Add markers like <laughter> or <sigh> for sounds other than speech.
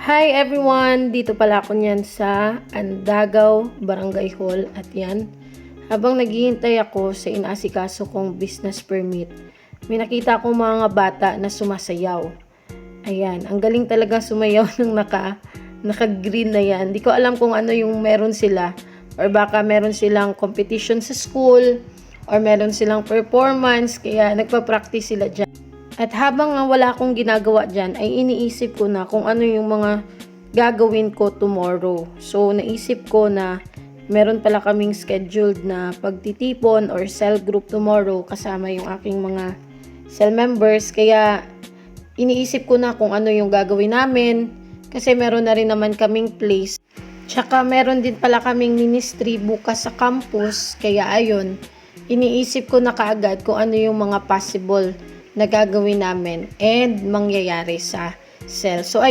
Hi everyone! Dito pala ako niyan sa Andagaw Barangay Hall at yan. Habang naghihintay ako sa inaasikaso kong business permit, may nakita akong mga bata na sumasayaw. Ayan, ang galing talaga sumayaw <laughs> ng naka, naka-green na yan. Di ko alam kung ano yung meron sila or baka meron silang competition sa school or meron silang performance kaya nagpa-practice sila dyan. At habang wala akong ginagawa dyan, ay iniisip ko na kung ano yung mga gagawin ko tomorrow. So, naisip ko na meron pala kaming scheduled na pagtitipon or cell group tomorrow kasama yung aking mga cell members. Kaya, iniisip ko na kung ano yung gagawin namin kasi meron na rin naman kaming place. Tsaka meron din pala kaming ministry bukas sa campus. Kaya ayun, iniisip ko na kaagad kung ano yung mga possible na gagawin namin and mangyayari sa cell. So, ayan.